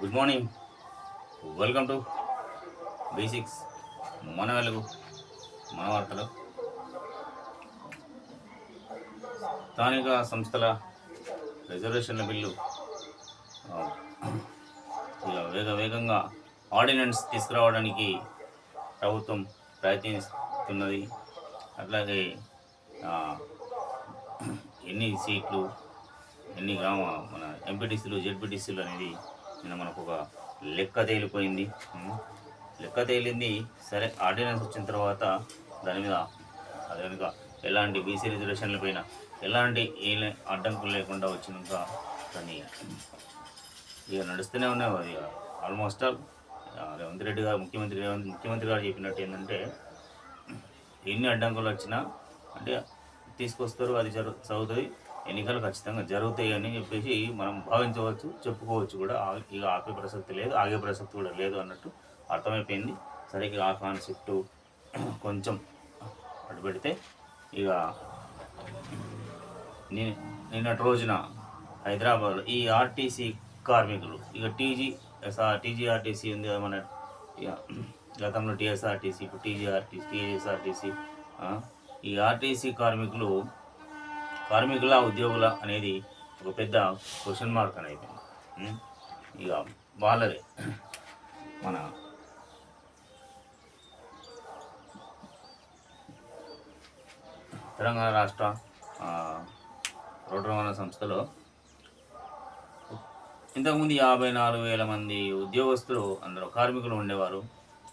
Good morning welcome to basics మన వెలుగు మన వార్తలు. స్థానిక సంస్థల రిజర్వేషన్ల బిల్లు ఇలా వేగ వేగంగా ఆర్డినెన్స్ తీసుకురావడానికి ప్రభుత్వం ప్రయత్నిస్తున్నది. అట్లాగే ఎన్ని సీట్లు ఎన్ని గ్రామ మన ఎంపీటీసీలు జెడ్పీటీసీలు అనేది నిన్న మనకు ఒక లెక్క తేలిపోయింది. లెక్క తేలింది. సరే ఆర్డినెన్స్ వచ్చిన తర్వాత దాని మీద అదే కనుక ఎలాంటి బీసీ రిజర్వేషన్ల పైన ఎలాంటి ఏ అడ్డంకులు లేకుండా వచ్చినాక దాన్ని ఇక నడుస్తూనే ఉన్నాయి. అది ఆల్మోస్ట్ ఆల్ రేవంత్ రెడ్డి గారు ముఖ్యమంత్రి రేవంత్ ముఖ్యమంత్రి గారు చెప్పినట్టు ఏంటంటే ఎన్ని అడ్డంకులు వచ్చినా అంటే తీసుకొస్తారు అది జరు చదువుతుంది. ఎన్నికలు ఖచ్చితంగా జరుగుతాయి అని చెప్పేసి మనం భావించవచ్చు చెప్పుకోవచ్చు కూడా. ఇక ఆపే ప్రసక్తి లేదు ఆగే ప్రసక్తి కూడా లేదు అన్నట్టు అర్థమైపోయింది. సరే ఇక ఆ కాన్సెప్ట్ కొంచెం అటు పెడితే ఇక నిన్నటి రోజున హైదరాబాద్ ఈ ఆర్టీసీ కార్మికులు ఇక టీజీ టీజీఆర్టీసీ ఉంది కదా మన ఇక గతంలో టీఎస్ఆర్టీసీ ఇప్పుడు టీజీఆర్టీసీ టీఎస్ఆర్టీసీ ఈ ఆర్టీసీ కార్మికులు కార్మికుల ఉద్యోగుల అనేది ఒక పెద్ద క్వశ్చన్ మార్క్ అనేది. ఇక వాళ్ళదే. మన తెలంగాణ రాష్ట్ర రోడ్డు రవాణా సంస్థలో ఇంతకుముందు యాభై నాలుగు వేల మంది ఉద్యోగస్తులు అందరూ కార్మికులు ఉండేవారు.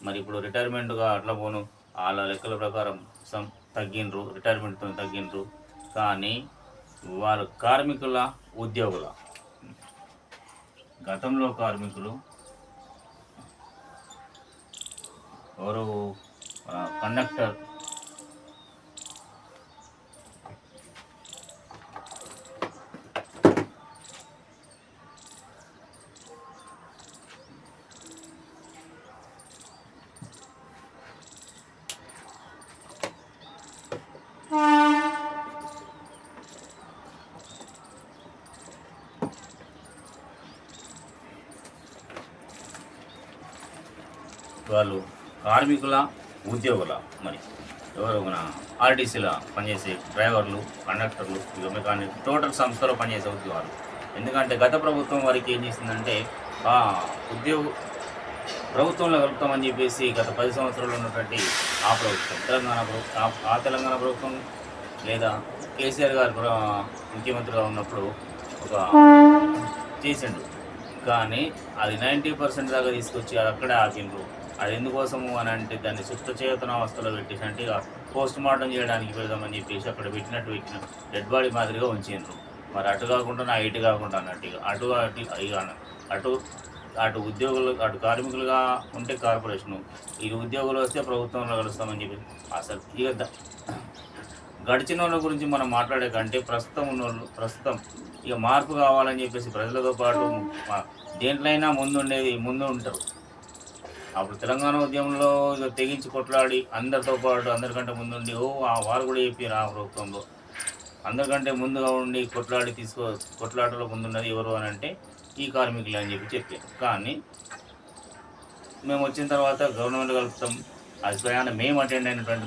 మరి ఇప్పుడు రిటైర్మెంట్గా అట్లా పోను వాళ్ళ లెక్కల ప్రకారం సం తగ్గినరు రిటైర్మెంట్తో తగ్గినరు కానీ వారు కార్మికుల ఉద్యోగుల. గతంలో కార్మికులు ఎవరు? కండక్టర్ వాళ్ళు కార్మికుల ఉద్యోగుల మరి ఎవరు మన ఆర్టీసీల పనిచేసే డ్రైవర్లు కండక్టర్లు ఇక మెకానిక్ టోటల్ సంస్థలో పనిచేసే ఉద్యోగాలు. ఎందుకంటే గత ప్రభుత్వం వారికి ఏం చేసిందంటే ఆ ఉద్యోగ ప్రభుత్వంలో కలుపుతామని చెప్పేసి గత పది సంవత్సరాలు ఉన్నటువంటి ఆ ప్రభుత్వం తెలంగాణ ప్రభుత్వం ఆ- తెలంగాణ ప్రభుత్వం లేదా కేసీఆర్ గారు ముఖ్యమంత్రిగా ఉన్నప్పుడు ఒక చేసిండు. కానీ అది నైంటీ పర్సెంట్ దాకా తీసుకొచ్చి అది అక్కడే ఆపిండ్రు. అది ఎందుకోసము అని అంటే దాన్ని సుప్త చేతన అవస్థలో పెట్టేసి అంటే ఇక పోస్ట్ మార్టం చేయడానికి పెడదామని చెప్పేసి అక్కడ పెట్టినట్టు పెట్టిన డెడ్ బాడీ మాదిరిగా ఉంచిండ్రు. మరి అటు కాకుండా నా ఇటు కాకుండా అన్నట్టు ఇక అటు అటు అటు అటు ఉద్యోగులు అటు కార్మికులుగా ఉంటే కార్పొరేషను ఇది ఉద్యోగులు వస్తే ప్రభుత్వంలో కలుస్తామని చెప్పి అసలు ఇక గడిచిన వాళ్ళ గురించి మనం మాట్లాడే కంటే ప్రస్తుతం ఉన్న వాళ్ళు ప్రస్తుతం ఇక మార్పు కావాలని చెప్పేసి ప్రజలతో పాటు దేంట్లో దేంట్లైనా ముందు ఉండేది ముందు ఉంటారు. అప్పుడు తెలంగాణ ఉద్యమంలో తెగించి కొట్లాడి అందరితో పాటు అందరికంటే ముందుండి ఓ ఆ వారు కూడా చెప్పారు ఆ ప్రభుత్వంలో. అందరికంటే ముందుగా ఉండి కొట్లాడి తీసుకో కొట్లాటలో ముందున్నది ఎవరు అని అంటే ఈ కార్మికులు అని చెప్పి చెప్పారు కానీ మేము వచ్చిన తర్వాత గవర్నమెంట్ కలుపుతాం. అది ప్రయాణ మేము అటెండ్ అయినటువంటి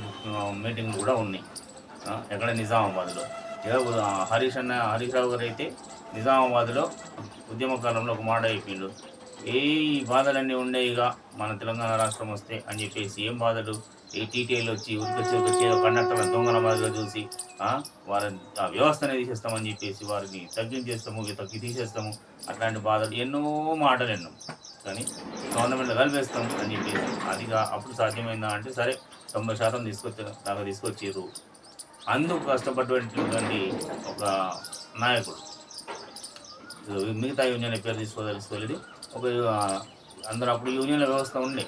మీటింగ్లు కూడా ఉన్నాయి. ఎక్కడ నిజామాబాద్లో. ఏదో హరీష్ అన్న హరీష్ రావు గారు అయితే నిజామాబాద్లో ఉద్యమ కాలంలో ఒక మాట అయిపోయిండు ఏ ఈ బాధలన్నీ ఉండేవిగా మన తెలంగాణ రాష్ట్రం వస్తే అని చెప్పేసి ఏం బాధలు? ఏ టీటీఐలు వచ్చి ఉరికొచ్చి వచ్చి కండక్టర్ల దొంగల మాదిరిగా చూసి వారి ఆ వ్యవస్థనే తీసేస్తామని చెప్పేసి వారిని తగ్గించేస్తాము తగ్గి తీసేస్తాము. అట్లాంటి బాధలు ఎన్నో మాటలు ఎన్నో. కానీ గవర్నమెంట్లో కలిపేస్తాం అని చెప్పేసి. అదిగా అప్పుడు సాధ్యమైందా అంటే సరే తొంభై శాతం తీసుకొచ్చా దాకా తీసుకొచ్చారు అందుకు కష్టపడినటువంటి ఒక నాయకుడు. మిగతా యూనియన్ పేరు తీసుకోదలుసుకోలేదు ఒక అందరూ అప్పుడు యూనియన్ల వ్యవస్థ ఉండే.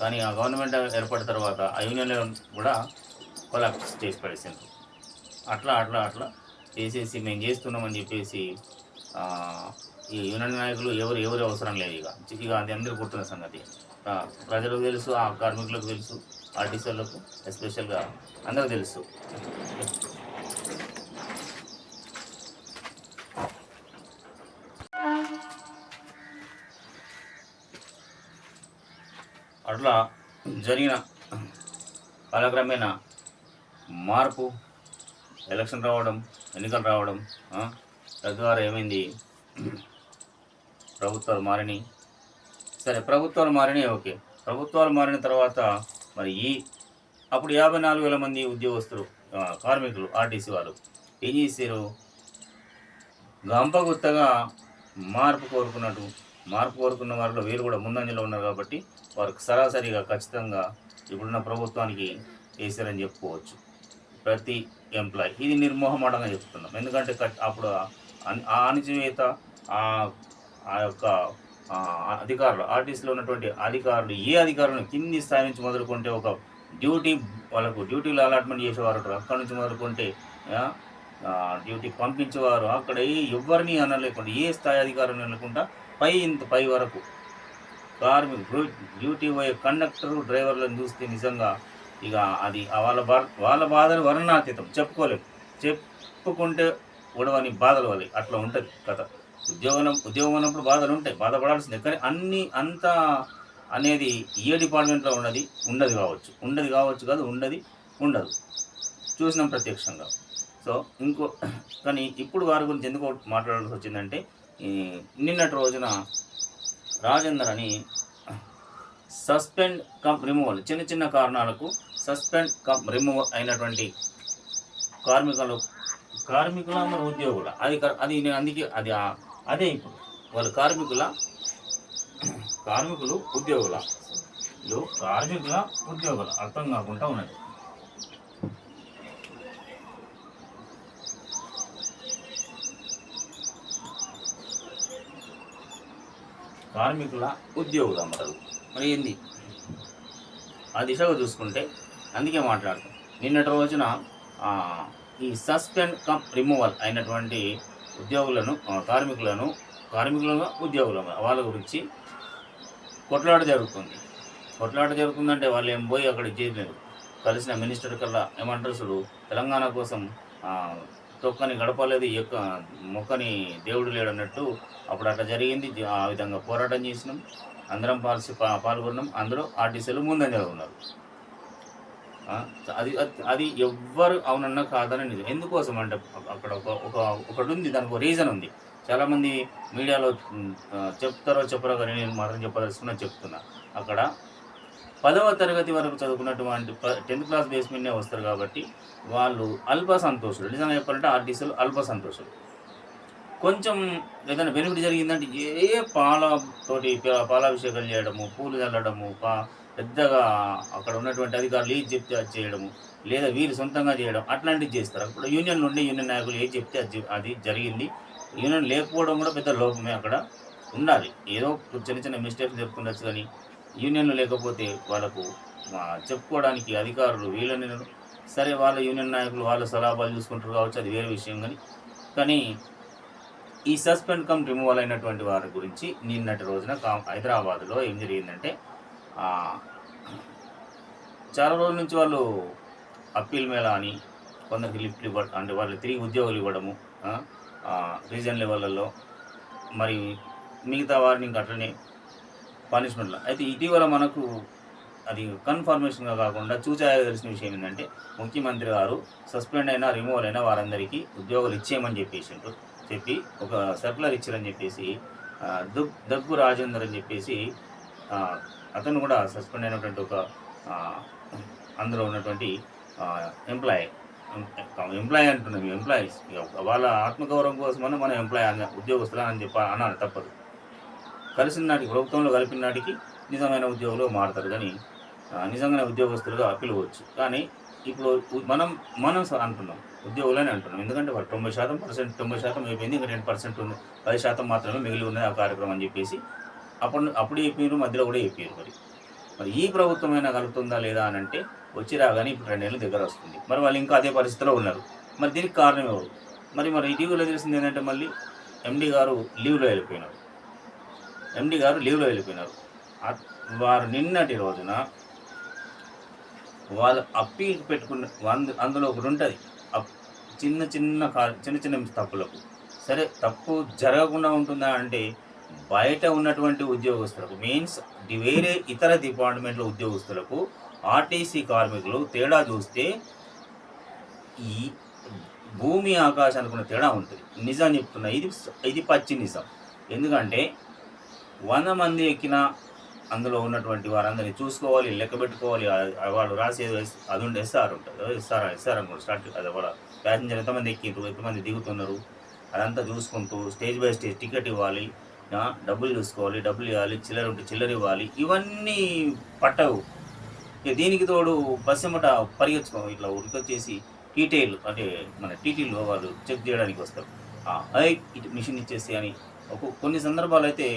కానీ ఆ గవర్నమెంట్ ఏర్పడిన తర్వాత ఆ యూనియన్లు కూడా కొలాప్స్ చేసి పడేసింది అట్లా అట్లా అట్లా చేసేసి మేము చేస్తున్నామని చెప్పేసి ఈ యూనియన్ నాయకులు ఎవరు ఎవరు అవసరం లేదు ఇక. ఇక అది అందరూ పుట్టిన సంగతి. ప్రజలకు తెలుసు ఆ కార్మికులకు తెలుసు ఆర్టీసీలకు ఎస్పెషల్గా అందరికి తెలుసు. అట్లా జరిగిన కాలక్రమేణా మార్పు ఎలక్షన్ రావడం ఎన్నికలు రావడం తద్వారా ఏమైంది? ప్రభుత్వాలు మారినాయి సరే ప్రభుత్వాలు మారినాయి ఓకే. ప్రభుత్వాలు మారిన తర్వాత మరి ఈ అప్పుడు యాభై నాలుగు వేల మంది ఉద్యోగస్తులు కార్మికులు ఆర్టీసీ వాళ్ళు ఏం చేశారు? గంపగుత్తగా మార్పు కోరుకున్నట్టు మార్పు కోరుకున్న వారిలో వీరు కూడా ముందంజలో ఉన్నారు కాబట్టి వారికి సరాసరిగా ఖచ్చితంగా ఇప్పుడున్న ప్రభుత్వానికి వేశారని చెప్పుకోవచ్చు. ప్రతి ఎంప్లాయీ ఇది నిర్మోహమాటంగా చెప్తున్నాం. ఎందుకంటే అప్పుడు ఆ అణిచివేత ఆ ఆ యొక్క అధికారులు ఆర్టీసీలో ఉన్నటువంటి అధికారులు ఏ అధికారులను కింది స్థాయి నుంచి మొదలుకుంటే ఒక డ్యూటీ వాళ్ళకు డ్యూటీలు అలాట్మెంట్ చేసేవారు అక్కడ అక్కడి నుంచి మొదలుకుంటే డ్యూటీ పంపించేవారు. అక్కడ ఏ- ఎవరిని అనలేకుండా ఏ స్థాయి అధికారులు అనకుండా పై ఇంత పై వరకు కార్మికు డ్యూటీ పోయే కండక్టర్ డ్రైవర్లను చూస్తే నిజంగా ఇక అది వాళ్ళ బా వాళ్ళ బాధలు వర్ణాతీతం చెప్పుకోలేము చెప్పుకుంటే ఉడవని బాధలు వాళ్ళకి అట్లా ఉంటుంది కథ. ఉద్యోగం ఉద్యోగం ఉన్నప్పుడు బాధలు ఉంటాయి బాధపడాల్సిందే. కానీ అన్ని అంతా అనేది ఏ డిపార్ట్మెంట్లో ఉన్నది? ఉండదు కావచ్చు. ఉండదు కావచ్చు కాదు ఉండదు ఉండదు. చూసినాం ప్రత్యక్షంగా. సో ఇంకో కానీ ఇప్పుడు వారి గురించి ఎందుకు మాట్లాడాల్సి వచ్చిందంటే నిన్నటి రోజున రాజేందర్ అని సస్పెండ్ కమ్ రిమూవల్ చిన్న చిన్న కారణాలకు సస్పెండ్ కమ్ రిమూవల్ అయినటువంటి కార్మికులు కార్మికుల మరి ఉద్యోగుల. అది అది నేను అందుకే అది అదే ఇప్పుడు. వాళ్ళు కార్మికుల కార్మికులు ఉద్యోగుల. కార్మికుల ఉద్యోగుల. అర్థం కాకుండా ఉన్నది. కార్మికుల ఉద్యోగులు అమ్మటారు మరి ఏంది? ఆ దిశగా చూసుకుంటే అందుకే మాట్లాడతాం నిన్నటి రోజున ఈ సస్పెండ్ కమ్ రిమూవల్ అయినటువంటి ఉద్యోగులను కార్మికులను కార్మికులను ఉద్యోగుల వాళ్ళ గురించి కొట్లాట జరుగుతుంది. కొట్లాట జరుగుతుందంటే వాళ్ళు ఏం పోయి అక్కడ చేయలేదు కలిసిన మినిస్టర్ కల్లా ఏమంటారు తెలంగాణ కోసం తొక్కని గడపలేదు యొక్క మొక్కని దేవుడు లేడన్నట్టు అప్పుడు అట్లా జరిగింది. ఆ విధంగా పోరాటం చేసినాం. అందరం పాల్సి పా- పాల్గొన్నాం. అందరూ ఆర్టీసీలు ముందంజలో ఉన్నారు. అది అది- ఎవ్వరు అవునన్నా కాదని నిజం. ఎందుకోసం అంటే అక్కడ ఒక ఒక ఒకటి ఉంది దానికి ఒక రీజన్ ఉంది. చాలామంది మీడియాలో చెప్తారో చెప్పరో కానీ నేను మాత్రం చెప్పదలుచుకున్నా చెప్తున్నా. అక్కడ పదవ తరగతి వరకు చదువుకున్నటువంటి టెన్త్ క్లాస్ బేస్మెంట్నే వస్తారు కాబట్టి వాళ్ళు అల్ప సంతోషులు. నిజంగా చెప్పాలంటే ఆర్టీసీలు అల్ప సంతోషులు. కొంచెం ఏదైనా బెనిఫిట్ జరిగిందంటే ఏ పాల తోటి పాలాభిషేకాలు చేయడము పూలు చల్లడము పా పెద్దగా అక్కడ ఉన్నటువంటి అధికారులు ఏది చెప్తే అది చేయడము లేదా వీరు సొంతంగా చేయడం అట్లాంటివి చేస్తారు. అప్పుడు యూనియన్లు ఉండే యూనియన్ నాయకులు ఏది చెప్తే అది అది జరిగింది. యూనియన్ లేకపోవడం కూడా పెద్ద లోపమే అక్కడ ఉండాలి. ఏదో చిన్న చిన్న మిస్టేక్స్ చెప్పుకుండొచ్చు కానీ యూనియన్లు లేకపోతే వాళ్ళకు చెప్పుకోవడానికి అధికారులు వీళ్ళని సరే వాళ్ళ యూనియన్ నాయకులు వాళ్ళ సలాభాలు చూసుకుంటారు కావచ్చు అది వేరే విషయం కానీ. కానీ ఈ సస్పెండ్ కమ్ రిమూవల్ అయినటువంటి వారి గురించి నిన్నటి రోజున కా హైదరాబాద్లో ఏం జరిగిందంటే చాలా రోజుల నుంచి వాళ్ళు అప్పీల్ మేళ అని కొందరికి లిఫ్ట్లు ఇవ్వ అంటే వాళ్ళు తిరిగి ఉద్యోగులు ఇవ్వడము రీజన్ లెవెల్లో మరి మిగతా వారిని ఇంకా అట్లనే పనిష్మెంట్లో అయితే ఇటీవల మనకు అది కన్ఫర్మేషన్గా కాకుండా చూచాయో తెలిసిన విషయం ఏంటంటే ముఖ్యమంత్రి గారు సస్పెండ్ అయినా రిమూవల్ అయినా వారందరికీ ఉద్యోగాలు ఇచ్చేయమని చెప్పేసి చెప్పి ఒక సర్కులర్ ఇచ్చారని చెప్పేసి దుగ్ దగ్గు రాజేందర్ అని చెప్పేసి అతను కూడా సస్పెండ్ అయినటువంటి ఒక అందులో ఉన్నటువంటి ఎంప్లాయీ ఎంప్లాయీ అంటున్నాం ఎంప్లాయీస్ వాళ్ళ ఆత్మగౌరవం కోసమని మనం ఎంప్లాయీ అన్న ఉద్యోగస్తులు అని చెప్పి అనాలి తప్పదు. కలిసిన నాటికి ప్రభుత్వంలో కలిపిన నాటికి నిజమైన ఉద్యోగులు మారుతారు. కానీ నిజంగానే ఉద్యోగస్తులుగా పిలవచ్చు. కానీ ఇప్పుడు మనం మనం అంటున్నాం. ఉద్యోగులని అంటున్నాం. ఎందుకంటే వాళ్ళు తొంభై శాతం పర్సెంట్ తొంభై శాతం అయిపోయింది. ఇంకా టెన్ పర్సెంట్ ఉంది పది శాతం మాత్రమే మిగిలి ఉన్నది ఆ కార్యక్రమం అని చెప్పేసి అప్పుడు అప్పుడు చెప్పారు మధ్యలో కూడా చెప్పారు మరి. మరి ఈ ప్రభుత్వమైనా కలుగుతుందా లేదా అని అంటే వచ్చి రాగానే ఇప్పుడు రెండేళ్ళు దగ్గర వస్తుంది. మరి వాళ్ళు ఇంకా అదే పరిస్థితిలో ఉన్నారు. మరి దీనికి కారణం ఎవరు? మరి మరి ఇటీవల తెలిసింది ఏంటంటే మళ్ళీ ఎండి గారు లీవ్లో వెళ్ళిపోయినారు. ఎండి గారు లీవ్లో వెళ్ళిపోయినారు. వారు నిన్నటి రోజున వాళ్ళు అప్పీల్ పెట్టుకున్న అందు- అందులో ఒకటి ఉంటుంది. చిన్న చిన్న చిన్న చిన్న తప్పులకు. సరే తప్పు జరగకుండా ఉంటుందా అంటే బయట ఉన్నటువంటి ఉద్యోగస్తులకు మీన్స్ ది- వేరే ఇతర డిపార్ట్మెంట్ల ఉద్యోగస్తులకు ఆర్టీసీ కార్మికులు తేడా చూస్తే ఈ భూమి ఆకాశానికి ఉన్న తేడా ఉంటుంది. నిజం చెప్తున్నా. ఇది ఇది పచ్చి నిజం. ఎందుకంటే వంద మంది ఎక్కిన అందులో ఉన్నటువంటి వారందరినీ చూసుకోవాలి లెక్క పెట్టుకోవాలి. వాళ్ళు రాసేది అది ఉండి ఎస్ఆర్ ఉంటుంది ఎస్ఆర్ ఎస్ఆర్ అనుకోండి స్టార్ట్ అది వాళ్ళ ప్యాసింజర్ ఎంతమంది ఎక్కిండ్రు ఎంతమంది దిగుతున్నారు అదంతా చూసుకుంటూ స్టేజ్ బై స్టేజ్ టికెట్ ఇవ్వాలి. డబ్బులు చూసుకోవాలి డబ్బులు ఇవ్వాలి చిల్లర ఉంటే చిల్లర ఇవ్వాలి. ఇవన్నీ పట్టవు. ఇక దీనికి తోడు బస్సు ఎమ్మట పరిగెత్తుకో ఇట్లా ఉరికొచ్చేసి టీటీలు అంటే మన టీటీలు వాళ్ళు చెక్ చేయడానికి వస్తారు. ఐ ఇటు మిషన్ ఇచ్చేసి అని. ఒక కొన్ని సందర్భాలు అయితే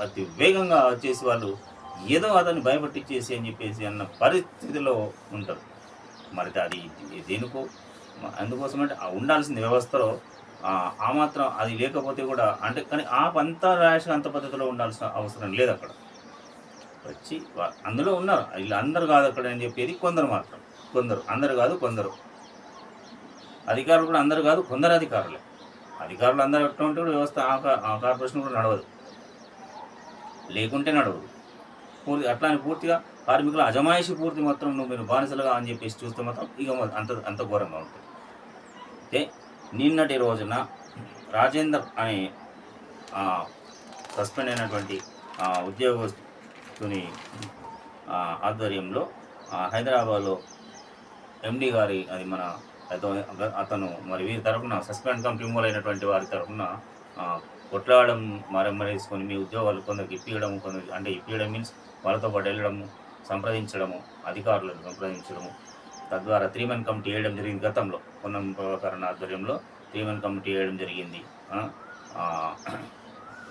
అతి వేగంగా వచ్చేసి వాళ్ళు ఏదో అతన్ని భయపట్టించేసి అని చెప్పేసి అన్న పరిస్థితిలో ఉంటారు. మరి అది దేనికో? అందుకోసం అందుకోసమంటే ఆ ఉండాల్సిన వ్యవస్థలో ఆ మాత్రం అది లేకపోతే కూడా అంటే కానీ ఆ పంత రాసిన అంత పద్ధతిలో ఉండాల్సిన అవసరం లేదు అక్కడ. వచ్చి అందులో ఉన్నారు. వీళ్ళు అందరు కాదు అక్కడ అని చెప్పేది కొందరు మాత్రం. కొందరు. అందరు కాదు కొందరు. అధికారులు కూడా అందరు కాదు కొందరు అధికారులే. అధికారులు అందరూ అటువంటి కూడా వ్యవస్థ ఆ కార్పొరేషన్ కూడా నడవదు. లేకుంటే నడవదు. పూర్తి అట్లా అని పూర్తిగా కార్మికుల అజమాయిషి పూర్తి మాత్రం నువ్వు మీరు బానిసలుగా అని చెప్పేసి చూస్తే మాత్రం ఇక అంత అంత ఘోరంగా ఉంటుంది. అయితే నిన్నటి రోజున రాజేందర్ అనే సస్పెండ్ అయినటువంటి ఉద్యోగస్తుని ఆధ్వర్యంలో హైదరాబాద్లో ఎండి గారి అది మన అతను మరి వీరి తరఫున సస్పెండ్ కమ్ అయినటువంటి వారి తరఫున కొట్లాడడం మరమ్మరేసుకొని మీ ఉద్యోగాలు కొందరికి ఇప్పించడం కొందరికి అంటే ఇప్పించడం మీన్స్ వాళ్ళతో పాటు వెళ్ళడము సంప్రదించడము అధికారులను సంప్రదించడము. తద్వారా త్రీ మెన్ కమిటీ వేయడం జరిగింది గతంలో. పొన్నం ప్రభాకరణ ఆధ్వర్యంలో త్రీ మెన్ కమిటీ వేయడం జరిగింది.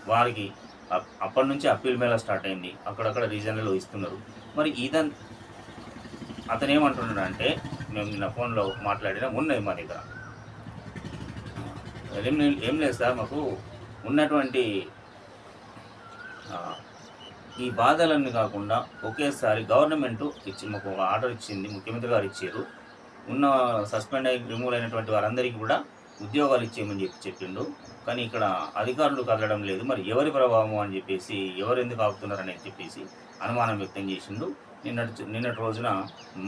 వారికి అప్- అప్పటి నుంచి అప్పీల్ మేళ స్టార్ట్ అయింది. అక్కడక్కడ రీజన్లలో ఇస్తున్నారు. మరి ఇదన్ అతను ఏమంటున్నాడు అంటే మేము నిన్న ఫోన్లో మాట్లాడినా ఉన్నాయి మా దగ్గర. ఏం ఏం లేదు సార్ మాకు ఉన్నటువంటి ఈ బాధలన్నీ కాకుండా ఒకేసారి గవర్నమెంట్ ఇచ్చి మాకు ఒక ఆర్డర్ ఇచ్చింది ముఖ్యమంత్రి గారు ఇచ్చారు. ఉన్న సస్పెండ్ అయి రిమూవ్ అయినటువంటి వారందరికీ కూడా ఉద్యోగాలు ఇచ్చేయమని చెప్పి చెప్పిండు. కానీ ఇక్కడ అధికారులు కదలడం లేదు. మరి ఎవరి ప్రభావం అని చెప్పేసి ఎవరు ఎందుకు ఆపుతున్నారని చెప్పేసి అనుమానం వ్యక్తం చేసిండు. నిన్నటి నిన్నటి రోజున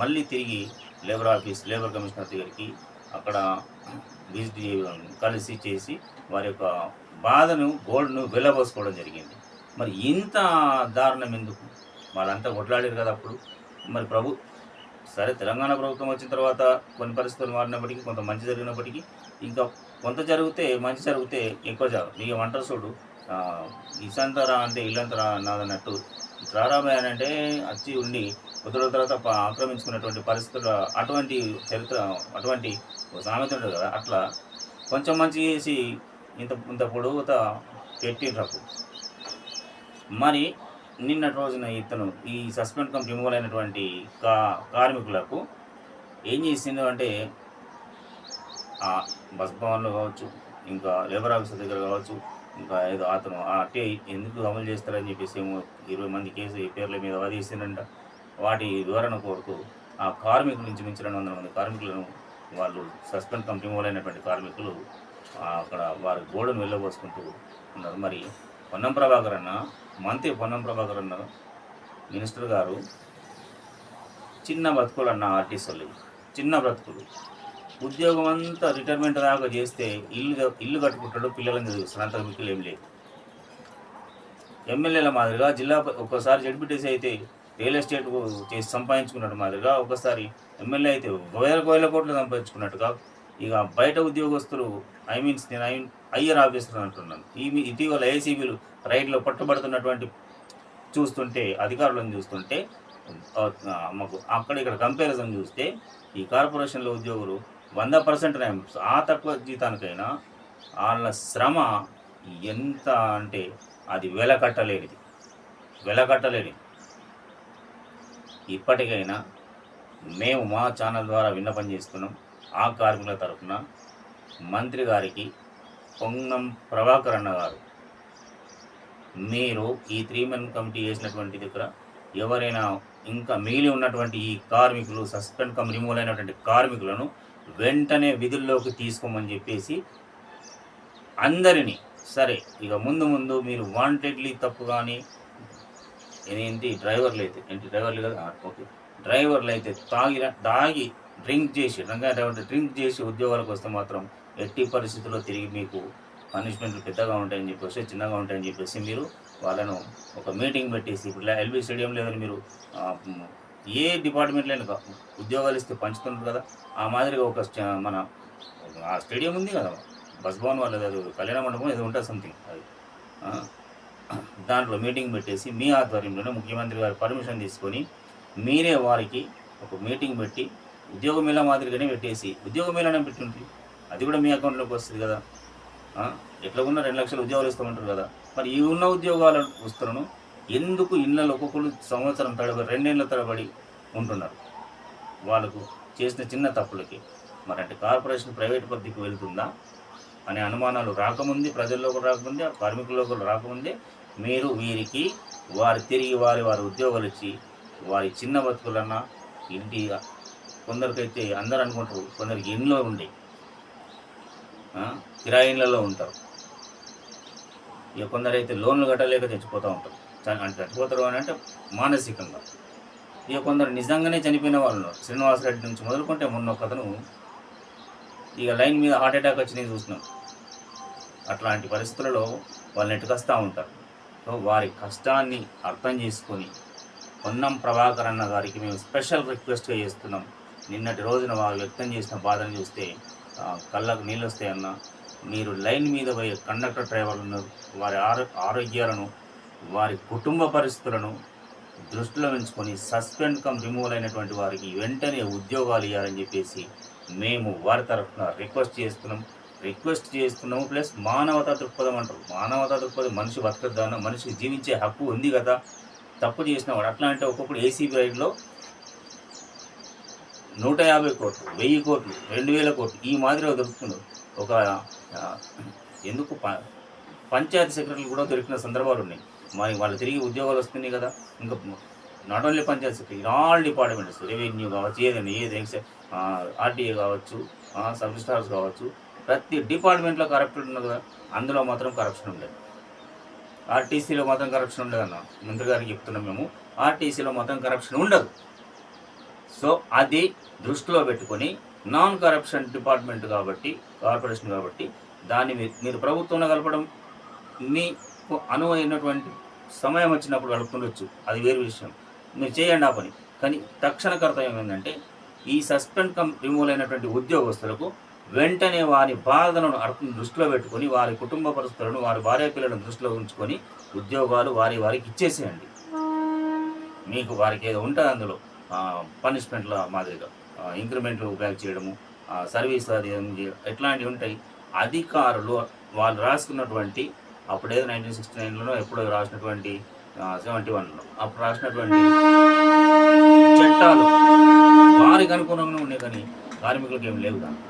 మళ్ళీ తిరిగి లేబర్ ఆఫీస్ లేబర్ కమిషనర్ దగ్గరికి అక్కడ విజిట్ కలిసి చేసి వారి యొక్క బాధను గోల్డ్ను వెళ్ళబోసుకోవడం జరిగింది. మరి ఇంత దారుణం ఎందుకు? వాళ్ళంతా కొట్లాడారు కదా అప్పుడు. మరి ప్రభు సరే తెలంగాణ ప్రభుత్వం వచ్చిన తర్వాత కొన్ని పరిస్థితులు మారినప్పటికీ కొంత మంచి జరిగినప్పటికీ ఇంకా కొంత జరిగితే మంచి జరిగితే ఎక్కువ జరగదు మీకు వంటర్ చూడు ఇసంతరా అంటే ఇల్లంతరా అన్నదన్నట్టు రారాబాయ్ అచ్చి అంటే వచ్చి ఉండి కొద్ది తర్వాత ఆక్రమించుకున్నటువంటి పరిస్థితులు అటువంటి చరిత్ర అటువంటి ఒక సామెత ఉంటుంది కదా అట్లా కొంచెం మంచి చేసి ఇంత ఇంత పొడవుత పెట్టిండ్రకు. మరి నిన్నటి రోజున ఇతను ఈ సస్పెండ్ కం రిమూవల్ అయినటువంటి కా కార్మికులకు ఏం చేసిండు అంటే ఆ బస్ భవన్లో కావచ్చు ఇంకా లేబర్ ఆఫీసర్ దగ్గర కావచ్చు ఇంకా ఏదో అతను అట్టే ఎందుకు అమలు చేస్తారని చెప్పేసి ఏమో ఇరవై మంది కేసు ఈ పేర్ల మీద వాదిస్తుందంట వాటి వివరణ కోరుతూ ఆ కార్మికుల నుంచి మించి రెండు వందల మంది కార్మికులను వాళ్ళు సస్పెండ్ కం రిమూవల్ అయినటువంటి కార్మికులు అక్కడ వారి గోడను వెళ్ళబోసుకుంటూ ఉన్నారు. మరి పొన్నం ప్రభాకర్ అన్న మంత్రి పొన్నం ప్రభాకర్ అన్న మినిస్టర్ గారు చిన్న బ్రతుకులు అన్న ఆర్టిస్టులు చిన్న బ్రతుకులు. ఉద్యోగం అంతా రిటైర్మెంట్ దాకా చేస్తే ఇల్లు ఇల్లు కట్టుకుంటాడు పిల్లలను చదివిస్తాడు. అంత మిక్కులు ఏం లేదు. ఎమ్మెల్యేల మాదిరిగా జిల్లా ఒక్కసారి ఒక్కోసారి జడ్పీటీసీ అయితే రియల్ ఎస్టేట్ చేసి సంపాదించుకున్నట్టు మాదిరిగా ఒకసారి ఎమ్మెల్యే అయితే వేల వేల కోట్లు సంపాదించుకున్నట్టుగా ఇక బయట ఉద్యోగస్తులు ఐ మీన్స్ నేను ఐ ఐఆర్ ఆఫీసర్ అంటున్నాను. ఈ ఇటీవల ఏసీబీలు రైడ్లో పట్టుబడుతున్నటువంటి చూస్తుంటే అధికారులను చూస్తుంటే మాకు అక్కడ ఇక్కడ కంపారిజన్ చూస్తే ఈ కార్పొరేషన్లో ఉద్యోగులు వంద పర్సెంట్ ఆ తక్కువ జీతానికైనా వాళ్ళ శ్రమ ఎంత అంటే అది వెలకట్టలేనిది వెలకట్టలేనిది ఇప్పటికైనా మేము మా ఛానల్ ద్వారా విన్నపం చేస్తున్నాం. ఆ కార్మికుల తరఫున మంత్రి గారికి పొంగం ప్రభాకర్ అన్న గారు మీరు ఈ త్రీ మెన్ కమిటీ చేసినటువంటి దగ్గర ఎవరైనా ఇంకా మిగిలి ఉన్నటువంటి ఈ కార్మికులు సస్పెండ్ కమ్ రిమూవ్ అయినటువంటి కార్మికులను వెంటనే విధుల్లోకి తీసుకోమని చెప్పేసి అందరినీ సరే ఇక ముందు ముందు మీరు వాంటెడ్లీ తప్పు కానీ ఏంటి డ్రైవర్లు అయితే ఏంటి డ్రైవర్లు కదా? ఓకే. డ్రైవర్లు అయితే తాగిన తాగి డ్రింక్ చేసి రంగారెడ్డి డ్రింక్ చేసి ఉద్యోగాలకు వస్తే మాత్రం ఎట్టి పరిస్థితుల్లో తిరిగి మీకు పనిష్మెంట్లు పెద్దగా ఉంటాయని చెప్పేసి చిన్నగా ఉంటాయని చెప్పేసి మీరు వాళ్ళను ఒక మీటింగ్ పెట్టేసి ఇప్పుడు ఎల్బీ స్టేడియం లేదని మీరు ఏ డిపార్ట్మెంట్లో అయినా ఉద్యోగాలు ఇస్తే పంచుతున్నారు కదా ఆ మాదిరిగా ఒక మన ఆ స్టేడియం ఉంది కదా బస్ భవన్ వాళ్ళది అది కళ్యాణ మండపం ఏదో ఉంటుంది సంథింగ్ అది. దాంట్లో మీటింగ్ పెట్టేసి మీ ఆధ్వర్యంలోనే ముఖ్యమంత్రి గారి పర్మిషన్ తీసుకొని మీరే వారికి ఒక మీటింగ్ పెట్టి ఉద్యోగ మేళ మాదిరిగానే పెట్టేసి. ఉద్యోగ మేళనే పెట్టుంటే అది కూడా మీ అకౌంట్లోకి వస్తుంది కదా. ఎట్లా ఉన్న రెండు లక్షల ఉద్యోగాలు ఇస్తామంటారు కదా. మరి ఈ ఉన్న ఉద్యోగాల వస్తువులను ఎందుకు ఇళ్ళలో ఒక్కొక్కరు సంవత్సరం తడబడి రెండేళ్ళ తడబడి ఉంటున్నారు? వాళ్ళకు చేసిన చిన్న తప్పులకి. మరి అంటే కార్పొరేషన్ ప్రైవేట్ పద్ధతికి వెళ్తుందా? అనే అనుమానాలు రాకముందే ప్రజల్లో కూడా రాకముందే కార్మికుల్లో కూడా రాకముందే మీరు వీరికి వారి తిరిగి వారి వారి ఉద్యోగాలు ఇచ్చి వారి చిన్న బతుకులన్నా ఇంటి కొందరికైతే అందరు అనుకుంటారు కొందరికి ఇంట్లో ఉండే కిరాయిన్లలో ఉంటారు. ఇక కొందరైతే లోన్లు కట్టలేక చచ్చిపోతూ ఉంటారు. అంటే చచ్చిపోతారు అని అంటే మానసికంగా. ఇక కొందరు నిజంగానే చనిపోయిన వాళ్ళు శ్రీనివాసరెడ్డి నుంచి మొదలుకుంటే మొన్న ఒకతను ఇక లైన్ మీద హార్ట్ అటాక్ వచ్చి నేను చూసినాం. అట్లాంటి పరిస్థితులలో వాళ్ళు నెట్టుకొస్తూ ఉంటారు? సో వారి కష్టాన్ని అర్థం చేసుకొని పొన్నం ప్రభాకర్ అన్న గారికి మేము స్పెషల్ రిక్వెస్ట్గా చేస్తున్నాం. నిన్నటి రోజున వారు వ్యక్తం చేసిన బాధను చూస్తే కళ్ళకు నీళ్ళు వస్తాయన్నా మీరు లైన్ మీద పోయే కండక్టర్ డ్రైవర్లను వారి ఆరో ఆరోగ్యాలను వారి కుటుంబ పరిస్థితులను దృష్టిలో ఉంచుకొని సస్పెండ్ కమ్ రిమూవల్ అయినటువంటి వారికి వెంటనే ఉద్యోగాలు ఇవ్వాలని చెప్పేసి మేము వారి తరఫున రిక్వెస్ట్ చేస్తున్నాం. రిక్వెస్ట్ చేస్తున్నాము ప్లస్ మానవతా దృక్పథం అంటారు. మానవతా దృక్పథం మనిషి బతకద్దాన మనిషికి జీవించే హక్కు ఉంది కదా. తప్పు చేసిన వాడు. అట్లా అంటే ఒక్కొక్కడు ఏసీబీ రైడ్లో నూట యాభై కోట్లు వెయ్యి కోట్లు రెండు వేల కోట్లు ఈ మాదిరిగా దొరుకుతున్నారు ఒక ఎందుకు ప- పంచాయతీ సెక్రటరీలు కూడా దొరికిన సందర్భాలు ఉన్నాయి. మరి వాళ్ళు తిరిగి ఉద్యోగాలు వస్తున్నాయి కదా. ఇంకా not only panchayat secretary all departments revenue కావచ్చు ఏదైనా ఏదైనా ఆర్టీఏ కావచ్చు సబ్ రిజిస్ట్రార్స్ కావచ్చు ప్రతి డిపార్ట్మెంట్లో కరప్షన్ ఉన్నది కదా. అందులో మాత్రం కరప్షన్ ఉండదు. ఆర్టీసీలో మాత్రం కరప్షన్ ఉండదు అన్న మంత్రి గారికి చెప్తున్నాం మేము. ఆర్టీసీలో మాత్రం కరప్షన్ ఉండదు. సో అది దృష్టిలో పెట్టుకొని నాన్ కరప్షన్ డిపార్ట్మెంట్ కాబట్టి కార్పొరేషన్ కాబట్టి దాన్ని మీ- మీరు ప్రభుత్వంలో కలపడం మీకు అనువైనటువంటి సమయం వచ్చినప్పుడు కలుపుకుండొచ్చు అది వేరు విషయం. మీరు చేయండి ఆ పని. కానీ తక్షణ కర్తవ్యం ఏంటంటే ఈ సస్పెండ్ కమ్ రిమూవ్ అయినటువంటి ఉద్యోగస్తులకు వెంటనే వారి బాధలను అర్థం దృష్టిలో పెట్టుకొని వారి కుటుంబ పరిస్థితులను వారి భార్య పిల్లలను దృష్టిలో ఉంచుకొని ఉద్యోగాలు వారి వారికి ఇచ్చేసేయండి. మీకు వారికి ఏదో ఉంటుంది అందులో. పనిష్మెంట్ల మాదిరిగా ఇంక్రిమెంట్లు బ్యాక్ చేయడము సర్వీస్ అది ఎట్లాంటివి ఉంటాయి అధికారులు వాళ్ళు రాసుకున్నటువంటి అప్పుడేదో నైన్టీన్ సిక్స్టీ నైన్లోనో ఎప్పుడో రాసినటువంటి సెవెంటీ వన్లో అప్పుడు రాసినటువంటి చట్టాలు వారికి అనుగుణంగా ఉన్నాయి కానీ కార్మికులకు ఏం లేవు దాన్ని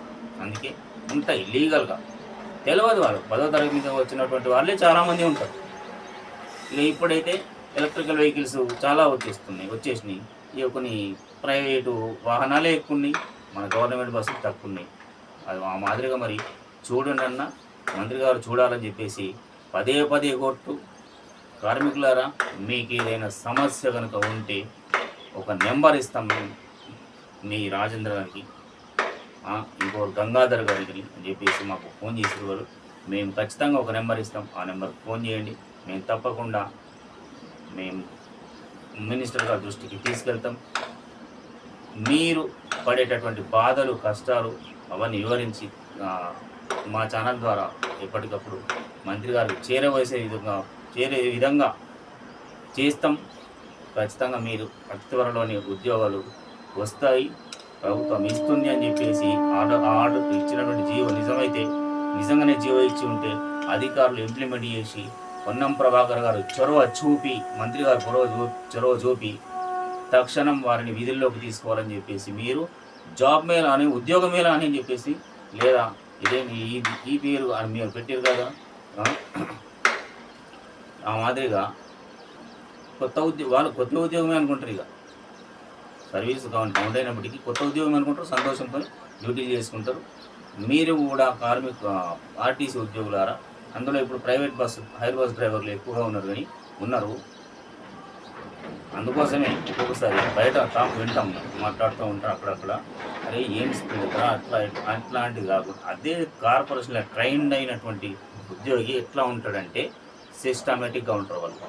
అందుకే ఉంటాయి లీగల్గా. తెలియదు వాళ్ళు పదో తరగతి మీద వచ్చినటువంటి వాళ్ళే చాలామంది ఉంటారు. ఇక ఇప్పుడైతే ఎలక్ట్రికల్ వెహికల్స్ చాలా వచ్చేస్తున్నాయి వచ్చేసినాయి. ఈ కొన్ని ప్రైవేటు వాహనాలే ఎక్కువ ఉన్నాయి మన గవర్నమెంట్ బస్సులు తక్కువ ఉన్నాయి అది ఆ మాదిరిగా మరి చూడండి అన్న మంత్రి గారు చూడాలని చెప్పేసి పదే పదే కోర్టు కార్మికులారా మీకు ఏదైనా సమస్య కనుక ఉంటే ఒక నెంబర్ ఇస్తాం మేము. మీ రాజేంద్ర గారికి ఇంకోరు ఇంకో గంగాధర్ గారికి అని చెప్పేసి మాకు ఫోన్ చేసేవారు. మేము ఖచ్చితంగా ఒక నెంబర్ ఇస్తాం. ఆ నెంబర్కి ఫోన్ చేయండి. మేము తప్పకుండా మేము మినిస్టర్ గారి దృష్టికి తీసుకెళ్తాం. మీరు పడేటటువంటి బాధలు కష్టాలు అవన్నీ వివరించి మా ఛానల్ ద్వారా ఎప్పటికప్పుడు మంత్రి గారు చేరవేసే విధంగా చేరే విధంగా చేస్తాం. ఖచ్చితంగా మీరు అతి త్వరలోని ఉద్యోగాలు వస్తాయి. ప్రభుత్వం ఇస్తుంది అని చెప్పేసి ఆర్డర్ ఆర్డర్ ఇచ్చినటువంటి జీవో నిజమైతే నిజంగానే జీవో ఇచ్చి ఉంటే అధికారులు ఇంప్లిమెంట్ చేసి పొన్నం ప్రభాకర్ గారు చొరవ చూపి మంత్రి గారు చొరవ చూ చొరవ చూపి తక్షణం వారిని విధుల్లోకి తీసుకోవాలని చెప్పేసి మీరు జాబ్ మేళ అని ఉద్యోగ మేళ అని చెప్పేసి లేదా ఇదేమి ఈ ఈ పేరు అని మీరు పెట్టారు కదా. ఆ? మాదిరిగా కొత్త ఉద్యోగం వాళ్ళు కొత్త ఉద్యోగమే అనుకుంటారు ఇక. సర్వీస్ కావాలి కౌంట్ అయినప్పటికీ కొత్త ఉద్యోగం అనుకుంటారు సంతోషంతో డ్యూటీ చేసుకుంటారు. మీరు కూడా కార్మిక ఆర్టీసీ ఉద్యోగులారా అందులో ఇప్పుడు ప్రైవేట్ బస్సు హైర్ బస్ డ్రైవర్లు ఎక్కువగా ఉన్నారు కానీ ఉన్నారు. అందుకోసమే ఒక్కొక్కసారి బయట టాప్ వింటాం మాట్లాడుతూ ఉంటాం అక్కడక్కడ. అరే ఏం స్పీడ్ అట్లా అట్లాంటివి అట్లాంటిది కాకుండా అదే కార్పొరేషన్లో ట్రైన్డ్ అయినటువంటి ఉద్యోగి ఎట్లా ఉంటాడంటే సిస్టమేటిక్గా ఉంటారు వాళ్ళు.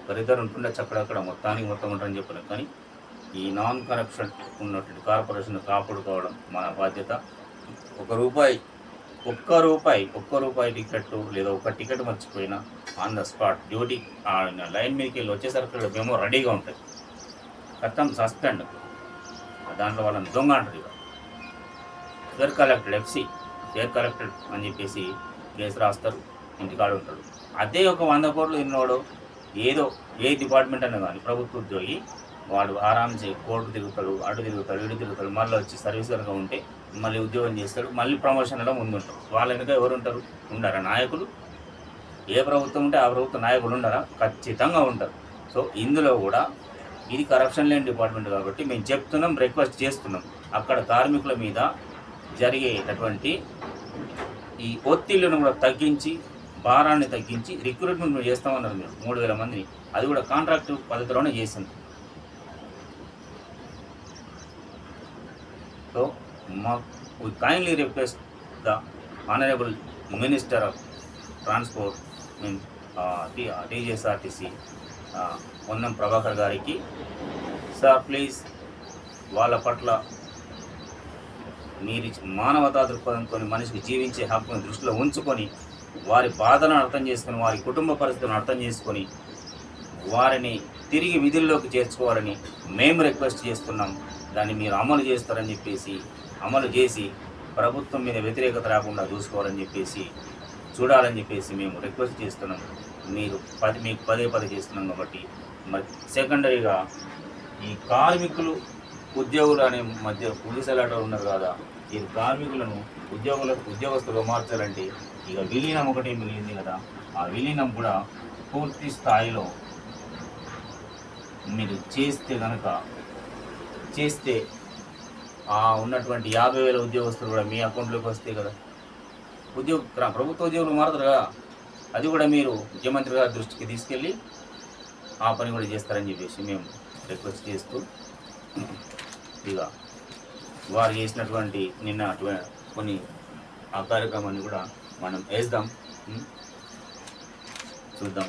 ఒకరిద్దరు ఉంటుండొచ్చు అక్కడక్కడ మొత్తానికి మొత్తం ఉంటారని చెప్పలేం. కానీ ఈ నాన్ కరప్షన్ ఉన్నటువంటి కార్పొరేషన్ కాపాడుకోవడం మన బాధ్యత. ఒక రూపాయి ఒక్క రూపాయి ఒక్క రూపాయి టికెట్ లేదా ఒక టికెట్ మర్చిపోయినా on the spot duty line మీదకి వెళ్ళి వచ్చేసరికి మేము రెడీగా ఉంటుంది. కథం సస్పెండ్ దాంట్లో వాళ్ళని దొంగ అంటారు ఇక. Collector collected FC fare collected అని చెప్పేసి కేసు రాస్తారు ఇంటికాడు ఉంటాడు అదే ఒక వంద కోట్లు తిన్నోడు ఏదో ఏ డిపార్ట్మెంట్ అనే కానీ ప్రభుత్వ ఉద్యోగి వాడు చేయి కోర్టు తిరుగుతాడు అటు తిరుగుతాడు ఇటు తిరుగుతాడు మళ్ళీ వచ్చి సర్వీస్ కనుక ఉంటే మళ్ళీ ఉద్యోగం చేస్తాడు మళ్ళీ ప్రమోషన్లో ముందుంటారు వాళ్ళ వెనుక ఎవరు ఉంటారు? ఉండరా నాయకులు? ఏ ప్రభుత్వం ఉంటే ఆ ప్రభుత్వ నాయకులు ఉండరా? ఖచ్చితంగా ఉంటారు. సో ఇందులో కూడా ఇది కరప్షన్ లేని డిపార్ట్మెంట్ కాబట్టి మేము చెప్తున్నాం రిక్వెస్ట్ చేస్తున్నాం. అక్కడ కార్మికుల మీద జరిగేటటువంటి ఈ ఒత్తిళ్ళను కూడా తగ్గించి భారాన్ని తగ్గించి రిక్రూట్మెంట్ చేస్తామన్నారు మీరు మూడు వేల మందిని. అది కూడా కాంట్రాక్ట్ పద్ధతిలోనే చేసింది. సో మా we kindly request the honorable minister of transport in uh, uh, Ponnam Prabhakar గారికి. సార్ ప్లీజ్ వాళ్ళ పట్ల మీరు మానవతా దృక్పథంతో మనిషికి జీవించే హక్కును దృష్టిలో ఉంచుకొని వారి బాధలను అర్థం చేసుకొని వారి కుటుంబ పరిస్థితులను అర్థం చేసుకొని వారిని తిరిగి విధుల్లోకి చేర్చుకోవాలని మేము రిక్వెస్ట్ చేస్తున్నాం. దాన్ని మీరు అమలు చేస్తారని చెప్పేసి అమలు చేసి ప్రభుత్వం మీద వ్యతిరేకత రాకుండా చూసుకోవాలని చెప్పేసి చూడాలని చెప్పేసి మేము రిక్వెస్ట్ చేస్తున్నాం మీరు పది మీకు పదే పదే చేస్తున్నాం కాబట్టి మరి సెకండరీగా ఈ కార్మికులు ఉద్యోగులు అనే మధ్య పులిసలాట ఉన్నారు కదా ఈ కార్మికులను ఉద్యోగులకు ఉద్యోగస్తులుగా మార్చాలంటే ఇక విలీనం ఒకటి మిగిలింది కదా. ఆ విలీనం కూడా పూర్తి స్థాయిలో మీరు చేస్తే కనుక చేస్తే ఆ ఉన్నటువంటి యాభై వేల ఉద్యోగస్తులు కూడా మీ అకౌంట్లోకి వస్తాయి కదా. ఉద్యోగ ప్రభుత్వ ఉద్యోగులు మారుతారు కదా. అది కూడా మీరు ముఖ్యమంత్రి గారి దృష్టికి తీసుకెళ్ళి ఆ పని కూడా చేస్తారని చెప్పేసి మేము రిక్వెస్ట్ చేస్తూ ఇక వారు చేసినటువంటి నిన్న అటువంటి కొన్ని ఆ కార్యక్రమాన్ని కూడా మనం వేద్దాం. చూద్దాం.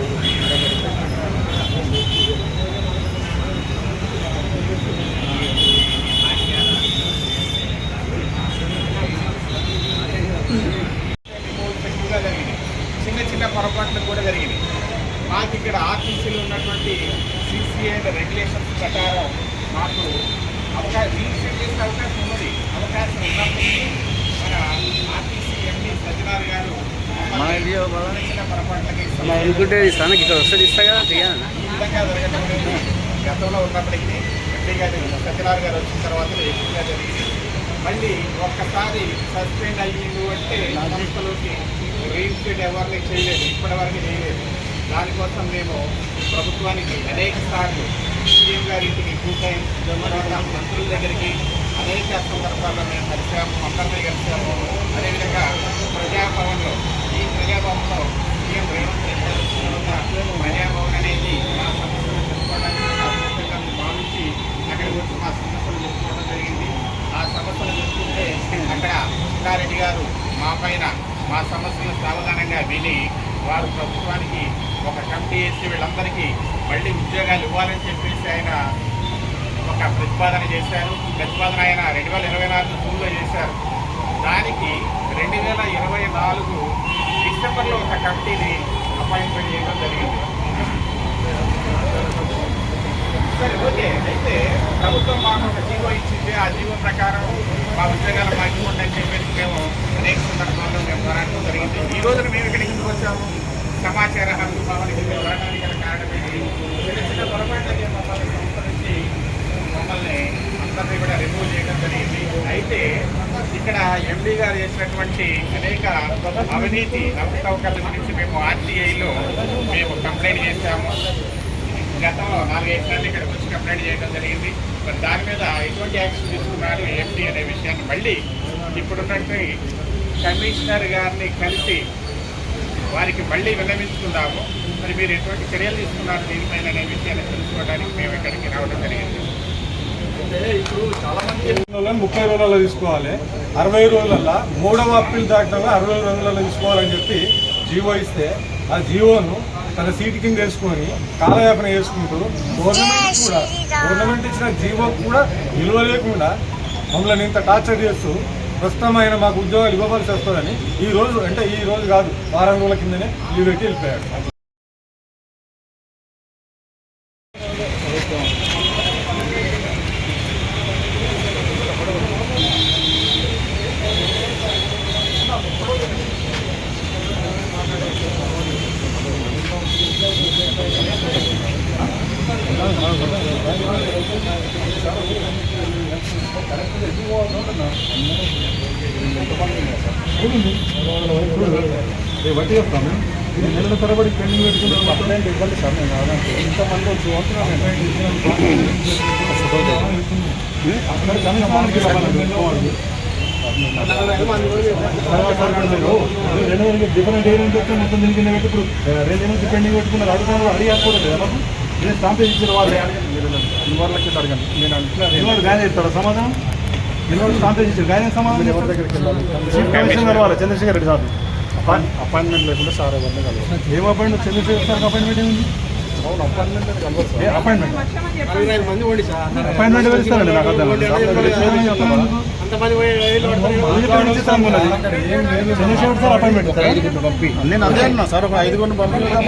కూడా జరిగినాయి చిన్న చిన్న పొరపాట్లు కూడా జరిగినాయి మాకు ఇక్కడ ఆర్టీసీలో ఉన్నటువంటి సిసిఏ రెగ్యులేషన్స్ ప్రకారం మాకు అవకాశం రిజిస్టర్ చేసే అవకాశం ఉన్నది అవకాశం ఉన్నప్పటికీ మన ఆర్టీసీ ఎండి సజ్జనార్ గారు మమ్మల్ని చిన్న చిన్న పొరపాట్లకి అనుకుంటే ఇస్తాను ఇక్కడ వస్తుంది ఇస్తా కదా దిగాను ఈ విధంగా జరగడం అనేది గతంలో ఉన్నప్పటికీ ఎంపీ గారు సత్యనారాయణ గారు వచ్చిన తర్వాత ఎక్కువగా జరిగింది మళ్ళీ ఒక్కసారి సస్పెండ్ అయ్యిండు అంటే సంస్థలోకి రీఇన్స్టేట్ ఎవరిని చేయలేదు ఇప్పటివరకు చేయలేదు. దానికోసం మేము ప్రభుత్వానికి అనేక సార్లు సీఎం గారింటికి టూ టైమ్స్ తర్వాత మంత్రుల దగ్గరికి అనేక సందర్భాల్లో మేము కలిసాము అందరినీ కలిసాము అదేవిధంగా ప్రజాభవన్లో ఈ ప్రజాభవన్లో సీఎం రేవంత్ రెడ్డి ఉన్న ప్రజాభవన్ అనేది మా సమస్యను చెప్పుకోవడానికి భావించి అక్కడికి వచ్చి మా సమస్యలు చెప్పుకోవడం జరిగింది ఆ సమస్యలు చెప్పుకుంటే అక్కడ కృష్ణారెడ్డి గారు మా పైన మా సమస్యలు సావధానంగా విని వారు ప్రభుత్వానికి ఒక కమిటీ వేసి వీళ్ళందరికీ మళ్ళీ ఉద్యోగాలు ఇవ్వాలని చెప్పేసి ఆయన ఒక ప్రతిపాదన చేశారు. ప్రతిపాదన ఆయన రెండు వేల ఇరవై నాలుగు జూన్లో చేశారు. దానికి రెండు వేల ఇరవై నాలుగు డిసెంబర్లో ఒక కమిటీని అపాయింట్మెంట్ చేయడం జరిగింది సరే ఓకే అయితే ప్రభుత్వ ప్రభుత్వం మాకు ఒక జీవో ఇచ్చింది. ఆ జీవో ప్రకారం మా ఉద్యోగాలు మాకు ఇవ్వండి అని చెప్పేసి మేము అనేక సందర్భాల్లో మేము పోరాటం జరిగింది. ఈ రోజున మేము ఇక్కడ ఎందుకు వచ్చాము? సమాచార హక్కు భవనికి పోరాటానికి గల కారణం ఏంటి చిన్న చిన్న పొరపాటు మమ్మల్ని సంస్కరించి మమ్మల్ని అందరినీ కూడా రిమూవ్ చేయడం జరిగింది. అయితే ఇక్కడ ఎండీ గారు చేసినటువంటి అనేక అవినీతి అవకతవకల గురించి మేము ఆర్టీఐలో మేము కంప్లైంట్ చేశాము. గతంలో నాలుగైదు సార్లు ఇక్కడికి వచ్చి కంప్లైంట్ చేయడం జరిగింది. మరి దాని మీద ఎటువంటి యాక్షన్ తీసుకున్నారు ఏంటి అనే విషయాన్ని మళ్ళీ ఇప్పుడున్నట్టు కమిషనర్ గారిని కలిసి వారికి మళ్ళీ విన్నవించుకుందాము. మరి మీరు ఎటువంటి చర్యలు తీసుకున్నారు దీనిపైన అనే విషయాన్ని తెలుసుకోవడానికి మేము ఇక్కడికి రావడం జరిగింది. రోజులలో ముప్పై రోజులలో తీసుకోవాలి. అరవై రోజులలో మూడవ అప్పీల్ దాకా అరవై రోజులలో తీసుకోవాలని చెప్పి జీవో ఇస్తే ఆ జీవోను తన సీటు కింద వేసుకొని కాలయాపన చేసుకుంటూ గవర్నమెంట్ కూడా గవర్నమెంట్ ఇచ్చిన జీవో కూడా విలువ లేకుండా మమ్మల్ని ఇంత టార్చర్ చేస్తూ ప్రస్తుతం ఆయన మాకు ఉద్యోగాలు ఇవ్వవలసి వస్తుందని ఈ రోజు అంటే ఈ రోజు కాదు వారం రోజుల కిందనే లీవ్ పెట్టి వెళ్ళిపోయాడు. నెలల తరబడి పెండింగ్ కంప్లైంట్ ఇవ్వండి సార్ నేను ఇంతమంది వచ్చి వస్తున్నాను అక్కడ కనీసానికి రావాలండి రెండు వేలకి డిఫరెంట్ ఏరియా నుంచి మొత్తం దీని కింద పెట్టి ఇప్పుడు రెండు నుంచి పెండింగ్ పెట్టుకున్నారు. అడుగుతాను అడిగకపోలేదు కదా నేను స్టాంప్ ఇచ్చిన వాళ్ళు? వాళ్ళకి అడగండి. నేను అంటే గానే ఇస్తాడు సమాధానం? నిలబడి స్టాంప్ ఇచ్చారు గానే సమాధానం చంద్రశేఖర్ రెడ్డి సార్. అపాయింట్మెంట్ లేకుండా సార్ ఎవరిని కలవాలి ఏం అపాయింట్మెంట్ చంద్రశేఖర్ సార్ అపాయింట్మెంట్ ఏముంది? అవును అపాయింట్మెంట్ కలవాలి అపాయింట్మెంట్ అపాయింట్మెంట్ ఎవరు ఇస్తారండి నాకు అర్థం కాదు. చంద్రశేఖర్ సార్. అపాయింట్మెంట్ నేను అదే అన్నా సార్ ఒక ఐదుగురిని పంపించాలి